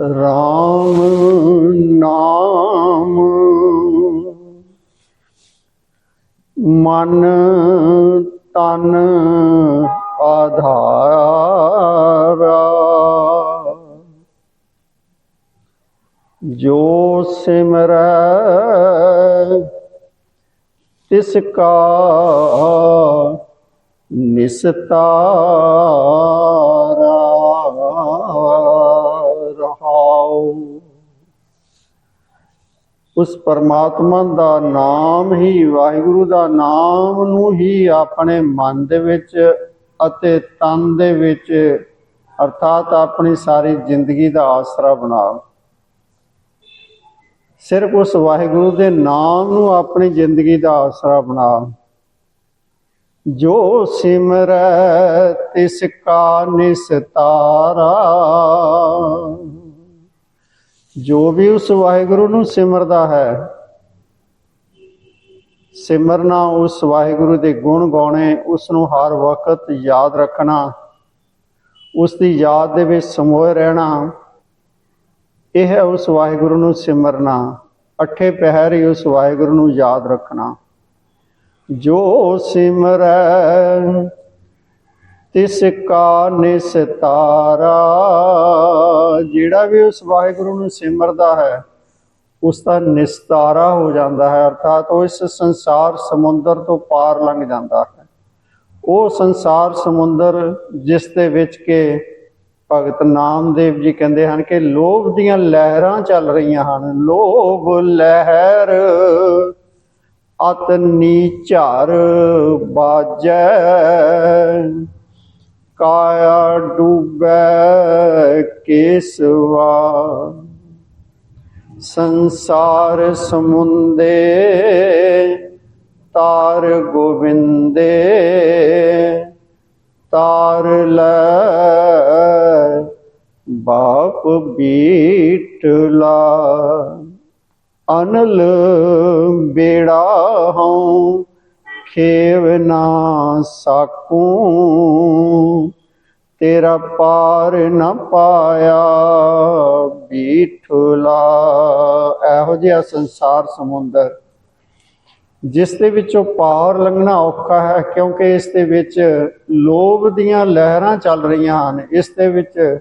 ਰਾਮ ਨਾਮ। ਮਨ ਤਨ ਆਧਾਰਾ। ਜੋ ਸਿਮਰੈ ਤਿਸ ਕਾ ਨਿਸਤਾਰਾ ਰਹਾਉ ਉਸ ਪਰਮਾਤਮਾ ਦਾ ਨਾਮ ਹੀ, ਵਾਹਿਗੁਰੂ ਦਾ ਨਾਮ ਨੂੰ ਹੀ ਆਪਣੇ ਮਨ ਦੇ ਵਿੱਚ ਅਤੇ ਤਨ ਦੇ ਵਿੱਚ, ਅਰਥਾਤ ਆਪਣੀ ਸਾਰੀ ਜ਼ਿੰਦਗੀ ਦਾ ਆਸਰਾ ਬਣਾਓ ਸਿਰਫ ਉਸ ਵਾਹਿਗੁਰੂ ਦੇ ਨਾਮ ਨੂੰ ਆਪਣੀ ਜ਼ਿੰਦਗੀ ਦਾ ਆਸਰਾ ਬਣਾ। ਜੋ ਸਿਮਰੈ ਤਿਸ ਕਾ ਨਿਸਤਾਰਾ। ਜੋ ਵੀ ਉਸ ਵਾਹਿਗੁਰੂ ਨੂੰ ਸਿਮਰਦਾ ਹੈ ਸਿਮਰਨਾ ਉਸ ਵਾਹਿਗੁਰੂ ਦੇ ਗੁਣ ਗਾਉਣੇ, ਉਸ ਨੂੰ ਹਰ ਵਕਤ ਯਾਦ ਰੱਖਣਾ, ਉਸ ਦੀ ਯਾਦ ਦੇ ਵਿੱਚ ਸਮੋਏ ਰਹਿਣਾ, ਇਹ ਹੈ ਉਸ ਵਾਹਿਗੁਰੂ ਨੂੰ ਸਿਮਰਨਾ, ਅਠੇ ਪਹਿਰ ਹੀ ਉਸ ਵਾਹਿਗੁਰੂ ਨੂੰ ਯਾਦ ਰੱਖਣਾ। ਜੋ ਸਿਮਰੈ ਤਿਸ ਕਾ ਨਿਸਤਾਰਾ ਜਿਹੜਾ ਵੀ ਉਸ ਵਾਹਿਗੁਰੂ ਨੂੰ ਸਿਮਰਦਾ ਹੈ, ਉਸ ਦਾ ਨਿਸਤਾਰਾ ਹੋ ਜਾਂਦਾ ਹੈ, ਅਰਥਾਤ ਉਹ ਇਸ ਸੰਸਾਰ ਸਮੁੰਦਰ ਤੋਂ ਪਾਰ ਲੰਘ ਜਾਂਦਾ ਹੈ। ਉਹ ਸੰਸਾਰ ਸਮੁੰਦਰ ਜਿਸ ਦੇ ਵਿੱਚ ਕਿ ਭਗਤ ਨਾਮਦੇਵ ਜੀ ਕਹਿੰਦੇ ਹਨ ਕਿ ਲੋਭ ਦੀਆਂ ਲਹਿਰਾਂ ਚੱਲ ਰਹੀਆਂ ਹਨ। ਲੋਭ ਲਹਿਰ, ਅਤ ਨੀਚਰ ਬਾਜੈ। ਕਾਇਆ ਡੂਬੈ ਕੇਸਵਾ ਸੰਸਾਰ ਸਮੁੰਦੇ ਤਾਰ ਗੋਬਿੰਦੇ ਤਾਰ ਲੈ ਬਾਪ ਬੀਟਲਾ ਅਨਲ ਬੇੜਾ ਹਉ ਖੇਵ ਨਾ ਸਾਕੂ ਤੇਰਾ ਪਾਰ ਨਾ ਪਾਇਆ, ਬੀਠਲਾ। ਇਹੋ ਜਿਹਾ ਸੰਸਾਰ ਸਮੁੰਦਰ, ਜਿਸ ਦੇ ਵਿੱਚੋਂ ਪਾਰ ਲੰਘਣਾ ਔਖਾ ਹੈ, ਕਿਉਂਕਿ ਇਸ ਦੇ ਵਿੱਚ ਲੋਭ ਦੀਆਂ ਲਹਿਰਾਂ ਚੱਲ ਰਹੀਆਂ ਹਨ। ਇਸ ਦੇ ਵਿੱਚ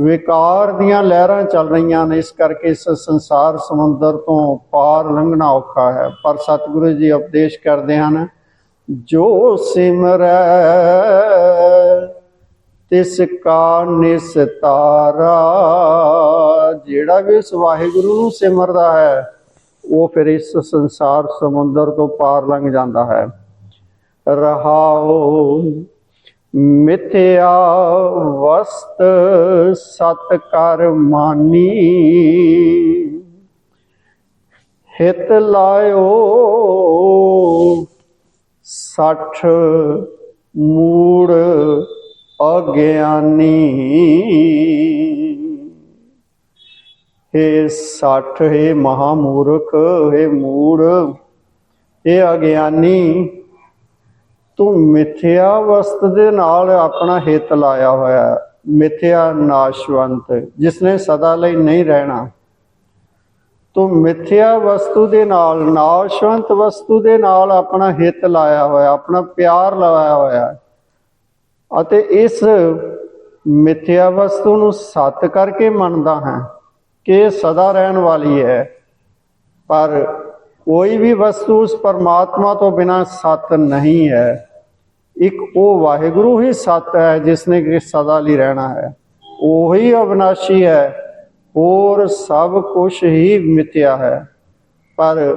ਵਿਕਾਰ ਦੀਆਂ ਲਹਿਰਾਂ ਚੱਲ ਰਹੀਆਂ ਨੇ ਇਸ ਕਰਕੇ ਇਸ ਸੰਸਾਰ ਸਮੁੰਦਰ ਤੋਂ ਪਾਰ ਲੰਘਣਾ ਔਖਾ ਹੈ। ਪਰ ਸਤਿਗੁਰੂ ਜੀ ਉਪਦੇਸ਼ ਕਰਦੇ ਹਨ, ਜੋ ਸਿਮਰੈ ਤਿਸ ਕਾ ਨਿਸਤਾਰਾ ਜਿਹੜਾ ਵੀ ਉਸ ਵਾਹਿਗੁਰੂ ਨੂੰ ਸਿਮਰਦਾ ਹੈ, ਉਹ ਫਿਰ ਇਸ ਸੰਸਾਰ ਸਮੁੰਦਰ ਤੋਂ ਪਾਰ ਲੰਘ ਜਾਂਦਾ ਹੈ। ਰਹਾਉ ਮਿਥਿਆ ਵਸਤ ਸਤ ਕਰ ਮਾਨੀ। ਹਿਤ ਲਾਇਓ ਸਠ ਮੂੜ ਅਗਿਆਨੀ। ਹੇ ਸਠ, ਹੈ ਮਹਾਮੂਰਖ, ਹੈ ਮੂੜ ਇਹ ਅਗਿਆਨੀ, ਤੂੰ ਮਿਥਿਆ ਵਸਤ ਦੇ ਨਾਲ ਆਪਣਾ ਹਿੱਤ ਲਾਇਆ ਹੋਇਆ ਹੈ। ਮਿਥਿਆ ਨਾਸ਼ਵੰਤ, ਜਿਸਨੇ ਸਦਾ ਲਈ ਨਹੀਂ ਰਹਿਣਾ। ਤੂੰ ਮਿਥਿਆ ਵਸਤੂ ਦੇ ਨਾਲ, ਨਾਸ਼ਵੰਤ ਵਸਤੂ ਦੇ ਨਾਲ ਆਪਣਾ ਹਿੱਤ ਲਾਇਆ ਹੋਇਆ, ਆਪਣਾ ਪਿਆਰ ਲਾਇਆ ਹੋਇਆ ਅਤੇ ਇਸ ਮਿਥਿਆ ਵਸਤੂ ਨੂੰ ਸੱਤ ਕਰਕੇ ਮੰਨਦਾ ਹੈ ਕਿ ਇਹ ਸਦਾ ਰਹਿਣ ਵਾਲੀ ਹੈ। ਪਰ ਕੋਈ ਵੀ ਵਸਤੂ ਉਸ ਪਰਮਾਤਮਾ ਤੋਂ ਬਿਨਾ ਸੱਤ ਨਹੀਂ ਹੈ। ਇੱਕ ਉਹ ਵਾਹਿਗੁਰੂ ਹੀ ਸੱਤ ਹੈ ਜਿਸ ਨੇ ਕਿ ਸਦਾ ਲਈ ਰਹਿਣਾ ਹੈ। ਉਹੀ ਅਵਨਾਸ਼ੀ ਹੈ। ਹੋਰ ਸਭ ਕੁਝ ਹੀ ਮਿਥਿਆ ਹੈ। ਪਰ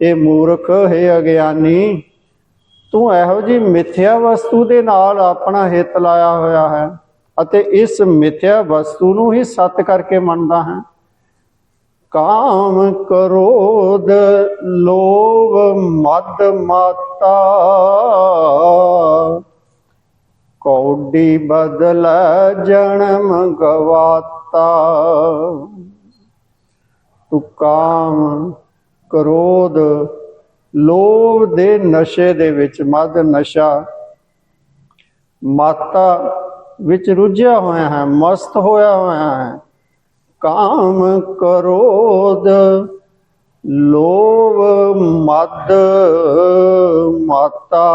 ਇਹ ਮੂਰਖ, ਹੈ ਅਗਿਆਨੀ ਤੂੰ ਇਹੋ ਜੀ ਮਿਥਿਆ ਵਸਤੂ ਦੇ ਨਾਲ ਆਪਣਾ ਹਿੱਤ ਲਾਇਆ ਹੋਇਆ ਹੈ ਅਤੇ ਇਸ ਮਿਥਿਆ ਵਸਤੂ ਨੂੰ ਹੀ ਸਤ ਕਰਕੇ ਮੰਨਦਾ ਹੈ। ਕਾਮ ਕ੍ਰੋਧ, ਲੋਭ, ਮਦ, ਮਾਤਾ। ਕੌਡੀ ਬਦਲ ਜਨਮ ਗਵਾਤਾ। ਤੂੰ ਕਾਮ ਕਰੋਧ ਲੋਭ ਦੇ ਨਸ਼ੇ ਦੇ ਵਿੱਚ, ਮਦ ਨਸ਼ਾ, ਮਾਤਾ ਵਿੱਚ ਰੁੱਝਿਆ ਹੋਇਆ ਹੈ, ਮਸਤ ਹੋਇਆ ਹੋਇਆ ਹੈ। ਕਾਮ ਕਰੋਧ, ਲੋਭ, ਮਦ, ਮਾਤਾ।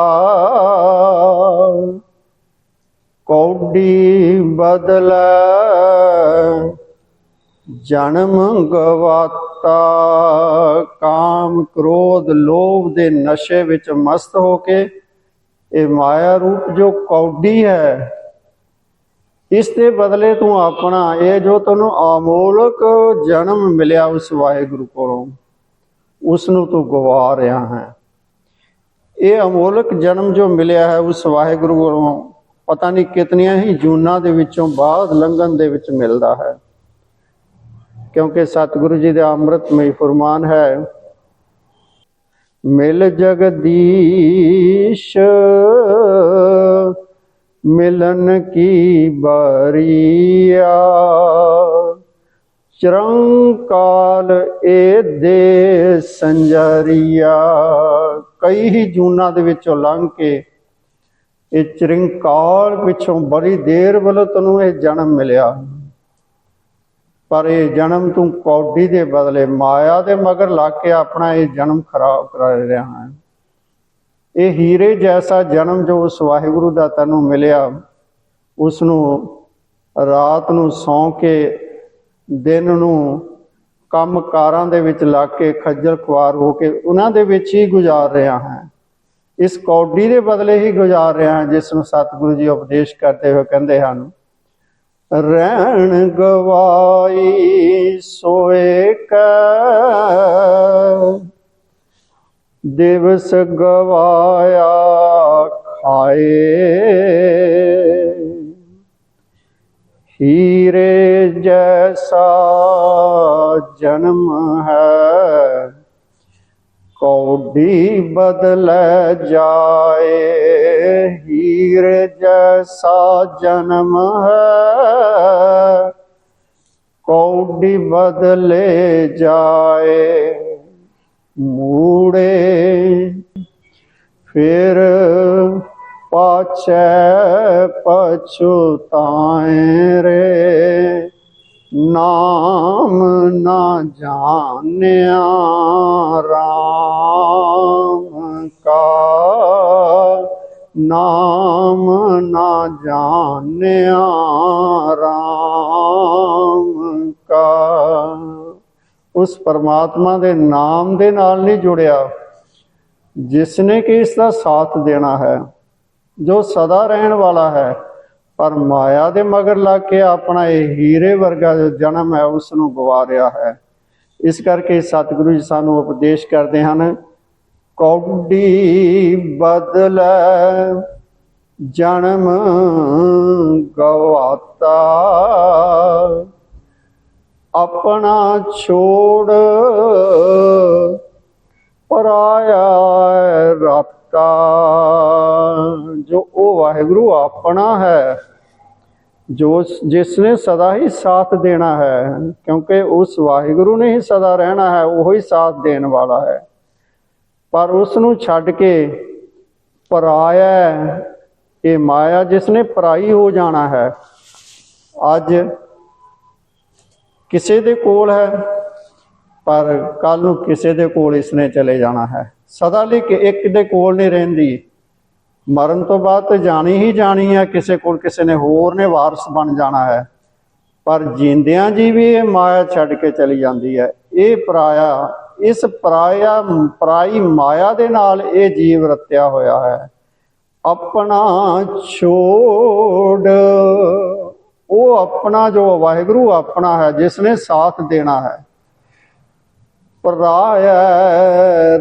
ਕੌਡੀ ਬਦਲ। ਜਨਮ ਗਵਾਤਾ, ਕਾਮ ਕ੍ਰੋਧ ਲੋਭ ਦੇ ਨਸ਼ੇ ਵਿੱਚ ਮਸਤ ਹੋ ਕੇ, ਇਹ ਮਾਇਆ ਰੂਪ ਜੋ ਕੌਡੀ ਹੈ, ਇਸ ਦੇ ਬਦਲੇ ਤੂੰ ਆਪਣਾ, ਇਹ ਜੋ ਤੈਨੂੰ ਅਮੋਲਕ ਜਨਮ ਮਿਲਿਆ ਉਸ ਵਾਹਿਗੁਰੂ ਕੋਲੋਂ, ਉਸ ਨੂੰ ਤੂੰ ਗਵਾ ਰਿਹਾ ਹੈ। ਇਹ ਅਮੋਲਕ ਜਨਮ ਜੋ ਮਿਲਿਆ ਹੈ ਉਸ ਵਾਹਿਗੁਰੂ ਕੋਲੋਂ, ਪਤਾ ਨਹੀਂ ਕਿਤਨੀਆਂ ਹੀ ਜੂਨਾਂ ਦੇ ਵਿੱਚੋਂ ਬਾਅਦ ਲੰਘਣ ਦੇ ਵਿੱਚ ਮਿਲਦਾ ਹੈ। ਕਿਉਂਕਿ ਸਤਿਗੁਰੂ ਜੀ ਦੇ ਅੰਮ੍ਰਿਤਮਈ ਫਰਮਾਨ ਹੈ, ਮਿਲ ਜਗਦੀਸ਼, ਮਿਲਨ ਕੀ ਬਰੀਆ, ਚਰੰਕਾਲ ਏ ਦੇ ਸੰਜਰੀਆ। ਕਈ ਹੀ ਜੂਨਾਂ ਦੇ ਵਿੱਚੋਂ ਲੰਘ ਕੇ ਇਹ ਚਰੰਕਾਲ ਪਿੱਛੋਂ ਬੜੀ ਦੇਰ ਵੱਲੋਂ ਤੈਨੂੰ ਇਹ ਜਨਮ ਮਿਲਿਆ। ਪਰ ਇਹ ਜਨਮ ਤੂੰ ਕੌਡੀ ਦੇ ਬਦਲੇ ਮਾਇਆ ਦੇ ਮਗਰ ਲੱਗ ਕੇ ਆਪਣਾ ਇਹ ਜਨਮ ਖਰਾਬ ਕਰਾ ਰਿਹਾ ਹੈ। ਇਹ ਹੀਰੇ ਜੈਸਾ ਜਨਮ ਜੋ ਉਸ ਵਾਹਿਗੁਰੂ ਦਾ ਤੈਨੂੰ ਮਿਲਿਆ ਉਸ ਨੂੰ ਰਾਤ ਨੂੰ ਸੌਂ ਕੇ, ਦਿਨ ਨੂੰ ਕੰਮ ਕਾਰਾਂ ਦੇ ਵਿੱਚ ਲੱਗ ਕੇ, ਖੱਜਲ ਖੁਆਰ ਹੋ ਕੇ ਉਹਨਾਂ ਦੇ ਵਿੱਚ ਹੀ ਗੁਜ਼ਾਰ ਰਿਹਾ ਹੈ। ਇਸ ਕੌਡੀ ਦੇ ਬਦਲੇ ਹੀ ਗੁਜ਼ਾਰ ਰਿਹਾ ਹੈ, ਜਿਸ ਨੂੰ ਸਤਿਗੁਰੂ ਜੀ ਉਪਦੇਸ਼ ਕਰਦੇ ਹੋਏ ਕਹਿੰਦੇ ਹਨ ਰਹਿਣ ਗਵਾਈ ਸੋਏ ਕੈ। ਦਿਵਸ ਗਵਾਇਆ ਖਾਏ। ਹੀਰੇ ਜੈਸਾ ਜਨਮ ਹੈ। ਕੌਡੀ ਬਦਲ ਜਾਏ, ਹੀਰੇ ਜੈਸਾ ਜਨਮ ਹੈ। ਕੌਡੀ ਬਦਲੇ ਜਾਏ, ਮੂੜੇ ਫਿਰ ਪਾਛੈ ਪਛੁਤਾਏ ਰੇ। ਨਾਮ ਨਾ ਜਾਣਿਆ ਰਾਮ ਕਾ, ਨਾਮ ਨਾ ਜਾਣਿਆ ਰਾਮ ਕਾ। ਉਸ ਪਰਮਾਤਮਾ ਦੇ ਨਾਮ ਦੇ ਨਾਲ ਨਹੀਂ ਜੁੜਿਆ ਜਿਸ ਨੇ ਕਿ ਇਸ ਦਾ ਸਾਥ ਦੇਣਾ ਹੈ, ਜੋ ਸਦਾ ਰਹਿਣ ਵਾਲਾ ਹੈ। ਪਰ ਮਾਇਆ ਦੇ ਮਗਰ ਲੱਗ ਕੇ ਆਪਣਾ ਇਹ ਹੀਰੇ ਵਰਗਾ ਜੋ ਜਨਮ ਹੈ ਉਸ ਨੂੰ ਗਵਾ ਰਿਹਾ ਹੈ। ਇਸ ਕਰਕੇ ਸਤਿਗੁਰੂ ਜੀ ਸਾਨੂੰ ਉਪਦੇਸ਼ ਕਰਦੇ ਹਨ, ਕੌਡੀ ਬਦਲ, ਜਨਮ ਗਵਾਤਾ। ਆਪਣਾ ਛੋੜ ਪਰਾਇਆ ਰਾਤਾ ਜੋ ਉਹ ਵਾਹਿਗੁਰੂ ਆਪਣਾ ਹੈ ਜੋ ਜਿਸ ਨੇ ਸਦਾ ਹੀ ਸਾਥ ਦੇਣਾ ਹੈ, ਕਿਉਂਕਿ ਉਸ ਵਾਹਿਗੁਰੂ ਨੇ ਹੀ ਸਦਾ ਰਹਿਣਾ ਹੈ, ਉਹ ਹੀ ਸਾਥ ਦੇਣ ਵਾਲਾ ਹੈ। ਪਰ ਉਸ ਨੂੰ ਛੱਡ ਕੇ ਪਰਾਇਆ ਇਹ ਮਾਇਆ ਜਿਸ ਨੇ ਪਰਾਈ ਹੋ ਜਾਣਾ ਹੈ, ਅੱਜ ਕਿਸੇ ਦੇ ਕੋਲ ਹੈ, ਪਰ ਕੱਲ ਨੂੰ ਕਿਸੇ ਦੇ ਕੋਲ ਇਸਨੇ ਚਲੇ ਜਾਣਾ ਹੈ। ਸਦਾ ਲਈ ਕਿ ਇੱਕ ਦੇ ਕੋਲ ਨਹੀਂ ਰਹਿੰਦੀ। ਮਰਨ ਤੋਂ ਬਾਅਦ ਤੇ ਜਾਣੀ ਹੀ ਜਾਣੀ ਹੈ, ਕਿਸੇ ਕੋਲ ਕਿਸੇ ਨੇ ਹੋਰ ਨੇ ਵਾਰਸ ਬਣ ਜਾਣਾ ਹੈ। ਪਰ ਜਿੰਦਿਆਂ ਜੀ ਵੀ ਇਹ ਮਾਇਆ ਛੱਡ ਕੇ ਚਲੀ ਜਾਂਦੀ ਹੈ। ਇਹ ਪਰਾਇਆ, ਇਸ ਪਰਾਇਆ, ਪਰਾਈ ਮਾਇਆ ਦੇ ਨਾਲ ਇਹ ਜੀਵ ਰਤਿਆ ਹੋਇਆ ਹੈ। ਆਪਣਾ ਛੋੜ, ਉਹ ਆਪਣਾ ਜੋ ਵਾਹਿਗੁਰੂ ਆਪਣਾ ਹੈ ਜਿਸ ਨੇ ਸਾਥ ਦੇਣਾ ਹੈ। ਪਰਾਇਆ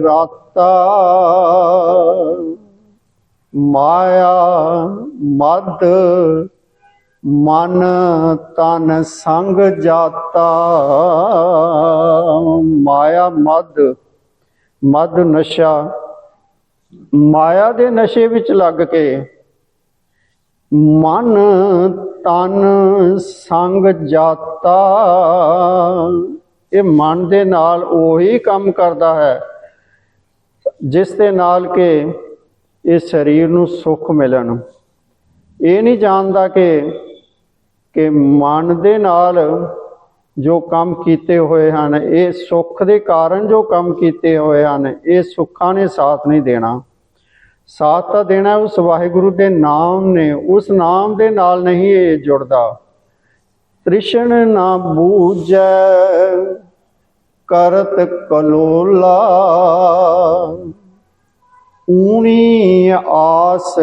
ਰਾਤਾ ਮਾਇਆ, ਮਦ, ਮਨ ਤਨ ਸੰਗ ਜਾਤਾ। ਮਾਇਆ, ਮਦ ਮਦ ਨਸ਼ਾ। ਮਾਇਆ ਦੇ ਨਸ਼ੇ ਵਿੱਚ ਲੱਗ ਕੇ ਮਨ ਤਨ ਸੰਗ ਜਾਤਾ। ਇਹ ਮਨ ਦੇ ਨਾਲ ਉਹੀ ਕੰਮ ਕਰਦਾ ਹੈ, ਜਿਸ ਦੇ ਨਾਲ ਕਿ ਇਹ ਸਰੀਰ ਨੂੰ ਸੁੱਖ ਮਿਲਣ ਇਹ ਨਹੀਂ ਜਾਣਦਾ ਕਿ ਕਿ ਮਨ ਦੇ ਨਾਲ ਜੋ ਕੰਮ ਕੀਤੇ ਹੋਏ ਹਨ, ਇਹ ਸੁੱਖ ਦੇ ਕਾਰਨ ਜੋ ਕੰਮ ਕੀਤੇ ਹੋਏ ਹਨ, ਇਹ ਸੁੱਖਾਂ ਨੇ ਸਾਥ ਨਹੀਂ ਦੇਣਾ। ਸਾਥ ਤਾਂ ਦੇਣਾ ਉਸ ਵਾਹਿਗੁਰੂ ਦੇ ਨਾਮ ਨੇ, ਉਸ ਨਾਮ ਦੇ ਨਾਲ ਨਹੀਂ ਇਹ ਜੁੜਦਾ। ਤ੍ਰਿਸ਼ਨ ਨਾ ਬੂਝੈ, ਕਰਤ ਕਲੋਲਾ ਊਣੀ ਆਸ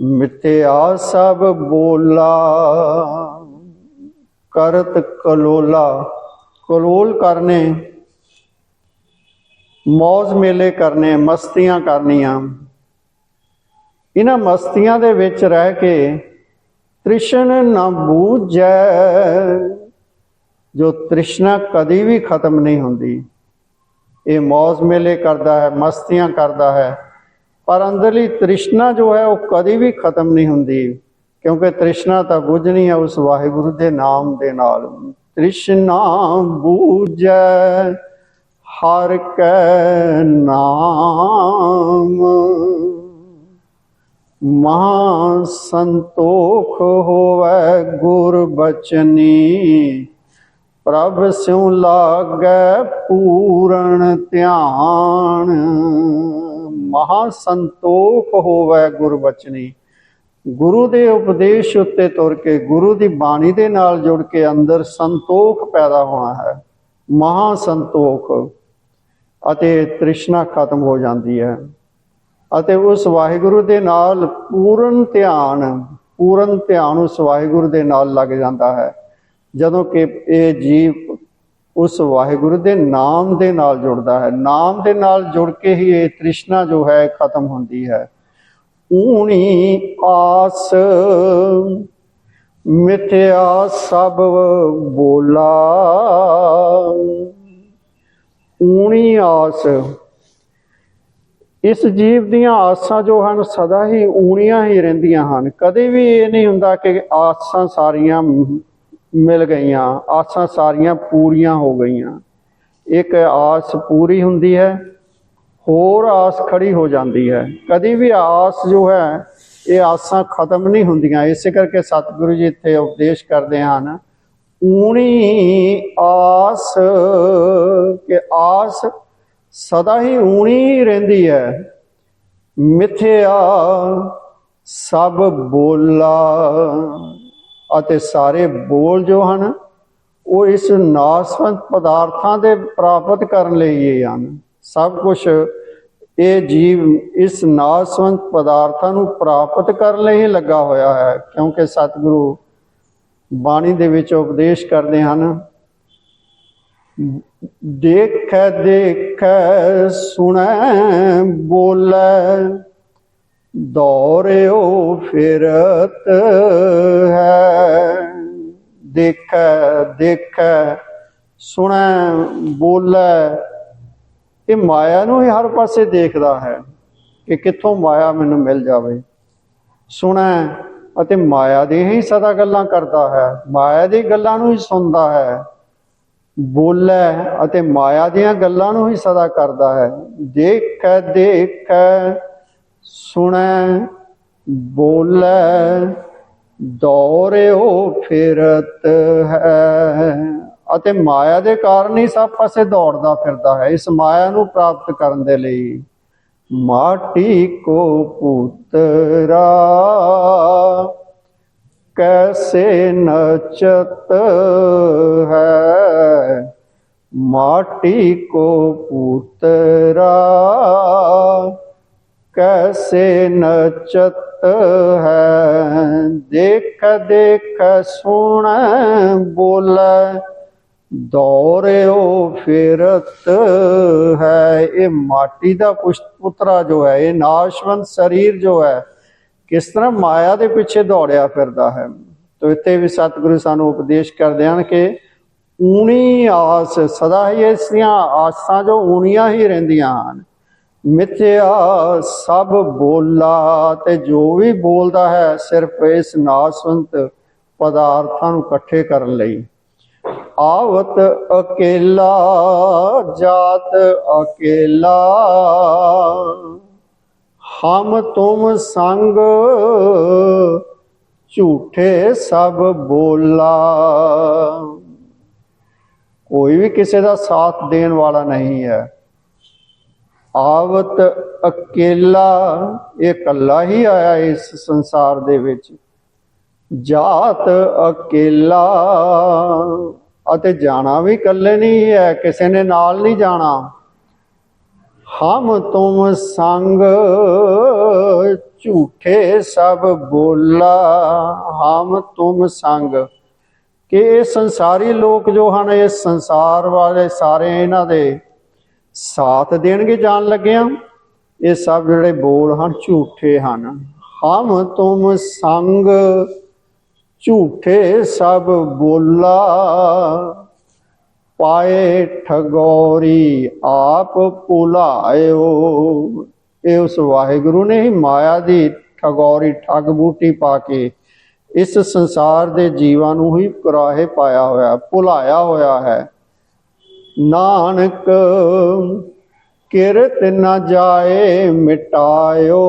ਮਿਥਿਆ ਸਭ ਬੋਲਾ। ਕਰਤ ਕਲੋਲਾ, ਕਲੋਲ ਕਰਨੇ ਮौज ਮੇਲੇ ਕਰਨੇ, ਮਸਤੀਆਂ ਕਰਨੀਆਂ। ਇਹਨਾਂ ਮਸਤੀਆਂ ਦੇ ਵਿੱਚ ਰਹਿ ਕੇ ਤ੍ਰਿਸ਼ਨ ਨਾ ਬੂਝੈ, ਜੋ ਤ੍ਰਿਸ਼ਨਾ ਕਦੀ ਵੀ ਖਤਮ ਨਹੀਂ ਹੁੰਦੀ। ਇਹ ਮौज ਮੇਲੇ ਕਰਦਾ ਹੈ, ਮਸਤੀਆਂ ਕਰਦਾ ਹੈ। ਪਰ ਅੰਦਰਲੀ ਤ੍ਰਿਸ਼ਨਾ ਜੋ ਹੈ, ਉਹ ਕਦੀ ਵੀ ਖਤਮ ਨਹੀਂ ਹੁੰਦੀ। ਕਿਉਂਕਿ ਤ੍ਰਿਸ਼ਨਾ ਤਾਂ ਬੁਝਣੀ ਹੈ ਉਸ ਵਾਹਿਗੁਰੂ ਦੇ ਨਾਮ ਦੇ ਨਾਲ। ਤ੍ਰਿਸ਼ਨਾ ਬੂਝੈ, ਹਰ ਕੈ ਨਾਮ। ਮਹਾ ਸੰਤੋਖ ਹੋਵੇ ਗੁਰ ਬਚਨੀ ਪ੍ਰਭ ਸਿਉ ਲਾਗੈ ਪੂਰਨ ਧਿਆਨ। ਮਹਾ ਸੰਤੋਖ ਹੋਵੇ ਗੁਰਬਚਨੀ ਗੁਰੂ ਦੇ ਉਪਦੇਸ਼ ਉੱਤੇ ਤੁਰ ਕੇ, ਗੁਰੂ ਦੀ ਬਾਣੀ ਦੇ ਨਾਲ ਜੁੜ ਕੇ ਅੰਦਰ ਸੰਤੋਖ ਪੈਦਾ ਹੋਣਾ ਹੈ। ਮਹਾ ਸੰਤੋਖ। ਅਤੇ ਤ੍ਰਿਸ਼ਨਾ ਖਤਮ ਹੋ ਜਾਂਦੀ ਹੈ। ਅਤੇ ਉਸ ਵਾਹਿਗੁਰੂ ਦੇ ਨਾਲ ਪੂਰਨ ਧਿਆਨ ਪੂਰਨ ਧਿਆਨ ਉਸ ਵਾਹਿਗੁਰੂ ਦੇ ਨਾਲ ਲੱਗ ਜਾਂਦਾ ਹੈ। ਜਦੋਂ ਕਿ ਇਹ ਜੀਵ ਉਸ ਵਾਹਿਗੁਰੂ ਦੇ ਨਾਮ ਦੇ ਨਾਲ ਜੁੜਦਾ ਹੈ, ਨਾਮ ਦੇ ਨਾਲ ਜੁੜ ਕੇ ਹੀ ਇਹ ਤ੍ਰਿਸ਼ਨਾ ਜੋ ਹੈ ਖਤਮ ਹੁੰਦੀ ਹੈ। ਊਣੀ ਆਸ ਮਿਥਿਆ ਸਭ ਬੋਲਾ। ਊਣੀ ਆਸ, ਇਸ ਜੀਵ ਦੀਆਂ ਆਸਾਂ ਜੋ ਹਨ ਸਦਾ ਹੀ ਊਣੀਆਂ ਹੀ ਰਹਿੰਦੀਆਂ ਹਨ। ਕਦੇ ਵੀ ਇਹ ਨਹੀਂ ਹੁੰਦਾ ਕਿ ਆਸਾਂ ਸਾਰੀਆਂ ਮਿਲ ਗਈਆਂ, ਆਸਾਂ ਸਾਰੀਆਂ ਪੂਰੀਆਂ ਹੋ ਗਈਆਂ। ਇੱਕ ਆਸ ਪੂਰੀ ਹੁੰਦੀ ਹੈ, ਹੋਰ ਆਸ ਖੜੀ ਹੋ ਜਾਂਦੀ ਹੈ। ਕਦੀ ਵੀ ਆਸ ਜੋ ਹੈ, ਇਹ ਆਸਾਂ ਖਤਮ ਨਹੀਂ ਹੁੰਦੀਆਂ। ਇਸੇ ਕਰਕੇ ਸਤਿਗੁਰੂ ਜੀ ਇੱਥੇ ਉਪਦੇਸ਼ ਕਰਦੇ ਹਨ, ਊਣੀ ਆਸ, ਕਿ ਆਸ ਸਦਾ ਹੀ ਊਣੀ ਰਹਿੰਦੀ ਹੈ। ਮਿਥਿਆ ਸਭ ਬੋਲਾ। ਅਤੇ ਸਾਰੇ ਬੋਲ ਜੋ ਹਨ, ਉਹ ਇਸ ਨਾਸਵੰਤ ਪਦਾਰਥਾਂ ਦੇ ਪ੍ਰਾਪਤ ਕਰਨ ਲਈ ਇਹ ਹਨ। ਸਭ ਕੁਝ ਇਹ ਜੀਵ ਇਸ ਨਾਸਵੰਤ ਪਦਾਰਥਾਂ ਨੂੰ ਪ੍ਰਾਪਤ ਕਰਨ ਲਈ ਹੀ ਲੱਗਾ ਹੋਇਆ ਹੈ, ਕਿਉਂਕਿ ਸਤਿਗੁਰੂ ਬਾਣੀ ਦੇ ਵਿੱਚ ਉਪਦੇਸ਼ ਕਰਦੇ ਹਨ, ਦੇਖੈ ਦੇਖੈ ਸੁਣੈ ਬੋਲੇ। ਦੌਰਿਓ ਫਿਰਤ ਹੈ। ਦੇਖੈ ਦੇਖੈ, ਸੁਣੈ, ਬੋਲੇ। ਇਹ ਮਾਇਆ ਨੂੰ ਹੀ ਹਰ ਪਾਸੇ ਦੇਖਦਾ ਹੈ ਕਿ ਕਿੱਥੋਂ ਮਾਇਆ ਮੈਨੂੰ ਮਿਲ ਜਾਵੇ। ਸੁਣੈ ਅਤੇ ਮਾਇਆ ਦੀ ਹੀ ਸਦਾ ਗੱਲਾਂ ਕਰਦਾ ਹੈ। ਮਾਇਆ ਦੀ ਗੱਲਾਂ ਨੂੰ ਹੀ ਸੁਣਦਾ ਹੈ। ਬੋਲੈ ਅਤੇ ਮਾਇਆ ਦੀਆਂ ਗੱਲਾਂ ਨੂੰ ਹੀ ਸਦਾ ਕਰਦਾ ਹੈ। ਦੇਖੈ ਦੇਖੈ। ਸੁਣੈ, ਬੋਲੈ, ਦੌਰਿਓ ਫਿਰਤ ਹੈ। ਅਤੇ ਮਾਇਆ ਦੇ ਕਾਰਨ ਹੀ ਸਭ ਪਾਸੇ ਦੌੜਦਾ ਫਿਰਦਾ ਹੈ। ਇਸ ਮਾਇਆ ਨੂੰ ਪ੍ਰਾਪਤ ਕਰਨ ਦੇ ਲਈ ਮਾਟੀ ਕੋ ਪੁੱਤਰਾ, ਕੈਸੇ ਨਚਤ ਹੈ? ਮਾਟੀ ਕੋ ਪੁੱਤਰਾ ਕੈਸੇ ਨਚਤ ਹੈ? ਦੇਖ ਦੇਖ ਸੁਣ, ਬੋਲੇ। ਦੌਰਿਓ ਫਿਰਤ ਹੈ। ਇਹ ਮਾਟੀ ਦਾ ਪੁੱਤਰਾ ਜੋ ਹੈ, ਇਹ ਨਾਸ਼ਵੰਤ ਸਰੀਰ ਜੋ ਹੈ, ਕਿਸ ਤਰ੍ਹਾਂ ਮਾਇਆ ਦੇ ਪਿੱਛੇ ਦੌੜਿਆ ਫਿਰਦਾ ਹੈ? ਤੋ ਇੱਥੇ ਵੀ ਸਤਿਗੁਰੂ ਸਾਨੂੰ ਉਪਦੇਸ਼ ਕਰਦੇ ਹਨ ਕਿ ਊਣੀ ਆਸ, ਸਦਾ ਹੀ ਇਸ ਦੀਆਂ ਆਸਾਂ ਜੋ ਊਣੀਆਂ ਹੀ ਰਹਿੰਦੀਆਂ ਹਨ। ਮਿਥਿਆ ਸਭ ਬੋਲਾ ਤੇ ਜੋ ਵੀ ਬੋਲਦਾ ਹੈ ਸਿਰਫ ਇਸ ਨਾਸਵੰਤ ਪਦਾਰਥਾਂ ਨੂੰ ਇਕੱਠੇ ਕਰਨ ਲਈ। ਆਵਤ ਅਕੇਲਾ, ਜਾਤ ਅਕੇਲਾ। ਹਮ ਤੁਮ ਸੰਗ ਝੂਠੇ ਸਭ ਬੋਲਾ। ਕੋਈ ਵੀ ਕਿਸੇ ਦਾ ਸਾਥ ਦੇਣ ਵਾਲਾ ਨਹੀਂ ਹੈ। ਆਵਤ ਅਕੇਲਾ, ਇਹ ਇਕੱਲਾ ਹੀ ਆਇਆ ਇਸ ਸੰਸਾਰ ਦੇ ਵਿੱਚ। ਜਾਤ ਅਕੇਲਾ, ਅਤੇ ਜਾਣਾ ਵੀ ਇਕੱਲੇ ਨਹੀਂ ਹੈ, ਕਿਸੇ ਨੇ ਨਾਲ ਨਹੀਂ ਜਾਣਾ। ਹਮ ਤੁਮ ਸੰਗ ਝੂਠੇ ਸਭ ਬੋਲਾ, ਹਮ ਤੁਮ ਸੰਗ। ਕਿ ਇਹ ਸੰਸਾਰੀ ਲੋਕ ਜੋ ਹਨ, ਇਹ ਸੰਸਾਰ ਵਾਲੇ ਸਾਰੇ ਇਹਨਾਂ ਦੇ ਸਾਥ ਦੇਣਗੇ ਜਾਣ ਲੱਗਿਆ। ਇਹ ਸਭ ਜਿਹੜੇ ਬੋਲ ਹਨ, ਝੂਠੇ ਹਨ। ਹਮ ਤੁਮ ਸੰਗ ਝੂਠੇ ਸਭ ਬੋਲਾ। ਪਾਏ ਠਗੋਰੀ ਆਪ ਭੁਲਾਇਓ। ਇਹ ਉਸ ਵਾਹਿਗੁਰੂ ਨੇ ਹੀ ਮਾਇਆ ਦੀ ਠਗੋਰੀ ਠੱਗ ਬੂਟੀ ਪਾ ਕੇ ਇਸ ਸੰਸਾਰ ਦੇ ਜੀਵਾਂ ਨੂੰ ਹੀ ਕੁਰਾਹੇ ਪਾਇਆ ਹੋਇਆ, ਭੁਲਾਇਆ ਹੋਇਆ ਹੈ। ਨਾਨਕ, ਕਿਰਤ ਨਾ ਜਾਏ ਮਿਟਾਇਓ।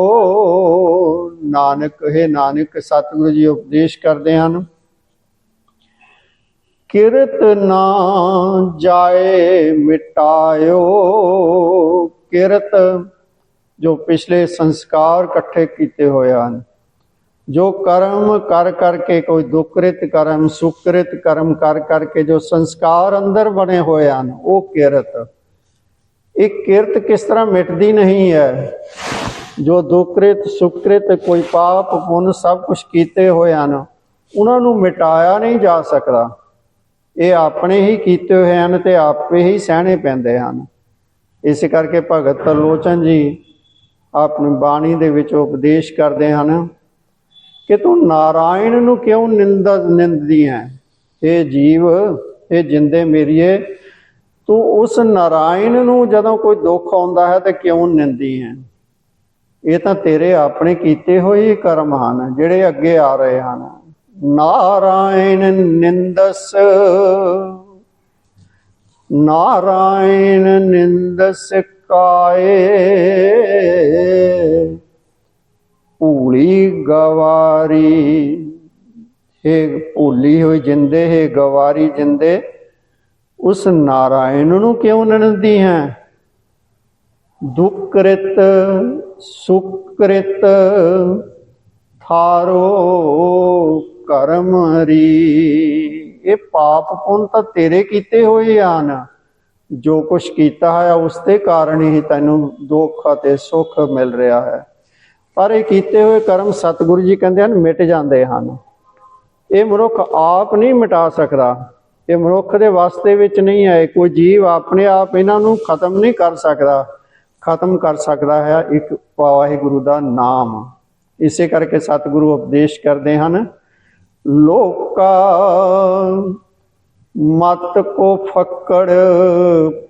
ਨਾਨਕ, ਹੈ ਨਾਨਕ, ਸਤਿਗੁਰੂ ਜੀ ਉਪਦੇਸ਼ ਕਰਦੇ ਹਨ। ਕਿਰਤ ਨਾ ਜਾਏ ਮਿਟਾਇਓ। ਕਿਰਤ ਜੋ ਪਿਛਲੇ ਸੰਸਕਾਰ ਇਕੱਠੇ ਕੀਤੇ ਹੋਏ ਹਨ। ਜੋ ਕਰਮ ਕਰ ਕਰਕੇ ਕੋਈ ਦੁਕ੍ਰਿਤ ਕਰਮ, ਸੁਕ੍ਰਿਤ ਕਰਮ ਕਰ ਕਰਕੇ ਜੋ ਸੰਸਕਾਰ ਅੰਦਰ ਬਣੇ ਹੋਏ ਹਨ, ਉਹ ਕਿਰਤ। ਇਹ ਕਿਰਤ ਕਿਸ ਤਰ੍ਹਾਂ ਮਿਟਦੀ ਨਹੀਂ ਹੈ? ਜੋ ਦੁਕ੍ਰਿਤ, ਸੁਕ੍ਰਿਤ ਕੋਈ ਪਾਪ, ਪੁੰਨ ਸਭ ਕੁਝ ਕੀਤੇ ਹੋਏ ਹਨ, ਉਹਨਾਂ ਨੂੰ ਮਿਟਾਇਆ ਨਹੀਂ ਜਾ ਸਕਦਾ। ਇਹ ਆਪਣੇ ਹੀ ਕੀਤੇ ਹੋਏ ਹਨ ਤੇ ਆਪੇ ਹੀ ਸਹਿਣੇ ਪੈਂਦੇ ਹਨ। ਇਸ ਕਰਕੇ ਭਗਤ ਲੋਚਨ ਜੀ ਆਪਣੀ ਬਾਣੀ ਦੇ ਵਿੱਚ ਉਪਦੇਸ਼ ਕਰਦੇ ਹਨ ਕਿ ਤੂੰ ਨਾਰਾਇਣ ਨੂੰ ਕਿਉਂ ਨਿੰਦਾ, ਨਿੰਦਦੀ ਹੈ? ਇਹ ਜੀਵ ਇਹ ਜਿੰਦੇ ਮੇਰੀਏ, ਤੂੰ ਉਸ ਨਾਰਾਇਣ ਨੂੰ ਜਦੋਂ ਕੋਈ ਦੁੱਖ ਆਉਂਦਾ ਹੈ ਤੇ ਕਿਉਂ ਨਿੰਦੀ ਹੈ? ਇਹ ਤਾਂ ਤੇਰੇ ਆਪਣੇ ਕੀਤੇ ਹੋਏ ਕਰਮ ਹਨ, ਜਿਹੜੇ ਅੱਗੇ ਆ ਰਹੇ ਹਨ। ਨਾਰਾਇਣ ਨਿੰਦਸ। ਨਾਰਾਇਣ ਨਿੰਦਸ ਕਾਏ? ਭੂਲੀ ਗਵਾਰੀ। ਹੇ ਭੂਲੀ ਹੋਈ ਜਿੰਦੇ, ਹੈ ਗਵਾਰੀ ਜਿੰਦੇ, ਉਸ ਨਾਰਾਇਣ ਨੂੰ ਕਿਉਂ ਨਨਦੀ ਹੈ? ਦੁਕ੍ਰਿਤ ਸੁਕ੍ਰਿਤ ਥਾਰੋ ਕਰਮ ਰੀ। ਇਹ ਪਾਪ ਪੁੰਨ ਤਾਂ ਤੇਰੇ ਕੀਤੇ ਹੋਏ ਹਨ ਜੋ ਕੁਛ ਕੀਤਾ ਹੈ, ਉਸ ਦੇ ਕਾਰਨ ਹੀ ਤੈਨੂੰ ਦੁੱਖ ਅਤੇ ਸੁੱਖ ਮਿਲ ਰਿਹਾ ਹੈ। ਪਰ ਇਹ ਕੀਤੇ ਹੋਏ ਕਰਮ ਸਤਿਗੁਰੂ ਜੀ ਕਹਿੰਦੇ ਹਨ, ਮਿਟ ਜਾਂਦੇ ਹਨ। ਇਹ ਮਨੁੱਖ ਆਪ ਨਹੀਂ ਮਿਟਾ ਸਕਦਾ। ਇਹ ਮਨੁੱਖ ਦੇ ਵਾਸਤੇ ਵਿੱਚ ਨਹੀਂ ਹੈ। ਕੋਈ ਜੀਵ ਆਪਣੇ ਆਪ ਇਹਨਾਂ ਨੂੰ ਖਤਮ ਨਹੀਂ ਕਰ ਸਕਦਾ। ਖਤਮ ਕਰ ਸਕਦਾ ਹੈ ਇੱਕ ਵਾਹਿਗੁਰੂ ਦਾ ਨਾਮ। ਇਸੇ ਕਰਕੇ ਸਤਿਗੁਰੂ ਉਪਦੇਸ਼ ਕਰਦੇ ਹਨ, ਲੋਕਾ ਮਤ ਕੋ ਫੱਕੜ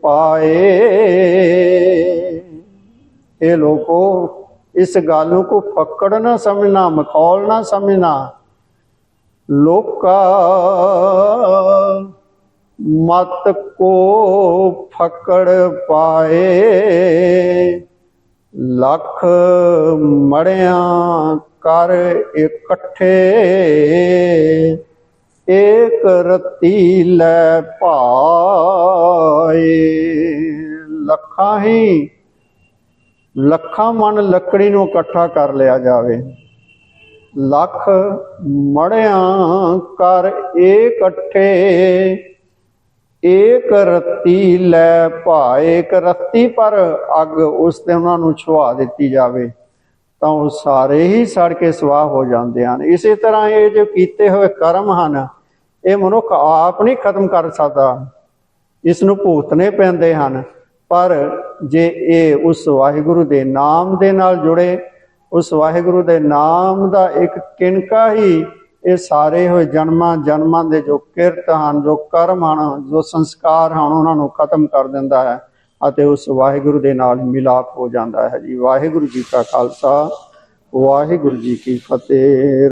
ਪਾਏ। ਇਹ ਲੋਕੋ ਇਸ ਗੱਲ ਨੂੰ ਕੋ ਫੱਕੜ ਨਾ ਸਮਝਣਾ, ਮਖੌਲ ਨਾ ਸਮਝਣਾ। ਲੋਕਾ, ਮਤ ਕੋ ਫੱਕੜ ਪਾਏ। ਲੱਖ ਮੜਿਆਂ ਕਰ ਇਕੱਠੇ। ਏਕ ਰਤੀ ਲੈ ਭਾਏ। ਲੱਖਾਂ ਹੀ ਲੱਖਾਂ ਮਨ ਲੱਕੜੀ ਨੂੰ ਇਕੱਠਾ ਕਰ ਲਿਆ ਜਾਵੇ। ਲੱਖ ਮੜਿਆਂ ਕਰ ਇਕੱਠੇ, ਏਕ ਰਤੀ ਲੈ ਭਾਏ ਇੱਕ ਰਤੀ ਪਰ ਅੱਗ ਉਸ ਤੇ ਉਹਨਾਂ ਨੂੰ ਛੁਆ ਦਿੱਤੀ ਜਾਵੇ, ਤਾਂ ਉਹ ਸਾਰੇ ਹੀ ਸੜ ਕੇ ਸਵਾਹ ਹੋ ਜਾਂਦੇ ਹਨ। ਇਸੇ ਤਰ੍ਹਾਂ ਇਹ ਜੋ ਕੀਤੇ ਹੋਏ ਕਰਮ ਹਨ, ਇਹ ਮਨੁੱਖ ਆਪ ਨਹੀਂ ਖਤਮ ਕਰ ਸਕਦਾ। ਇਸ ਨੂੰ ਭੁਗਤਣੇ ਪੈਂਦੇ ਹਨ। ਪਰ ਜੇ ਇਹ ਉਸ ਵਾਹਿਗੁਰੂ ਦੇ ਨਾਮ ਦੇ ਨਾਲ ਜੁੜੇ, ਉਸ ਵਾਹਿਗੁਰੂ ਦੇ ਨਾਮ ਦਾ ਇੱਕ ਕਿਣਕਾ ਹੀ ਇਹ ਸਾਰੇ ਹੋਏ ਜਨਮਾਂ ਜਨਮਾਂ ਦੇ ਜੋ ਕਿਰਤ ਹਨ, ਜੋ ਕਰਮ ਹਨ, ਜੋ ਸੰਸਕਾਰ ਹਨ, ਉਹਨਾਂ ਨੂੰ ਖਤਮ ਕਰ ਦਿੰਦਾ ਹੈ ਅਤੇ ਉਸ ਵਾਹਿਗੁਰੂ ਦੇ ਨਾਲ ਮਿਲਾਪ ਹੋ ਜਾਂਦਾ ਹੈ ਜੀ। ਵਾਹਿਗੁਰੂ ਜੀ ਕਾ ਖਾਲਸਾ, ਵਾਹਿਗੁਰੂ ਜੀ ਕੀ ਫਤਿਹ।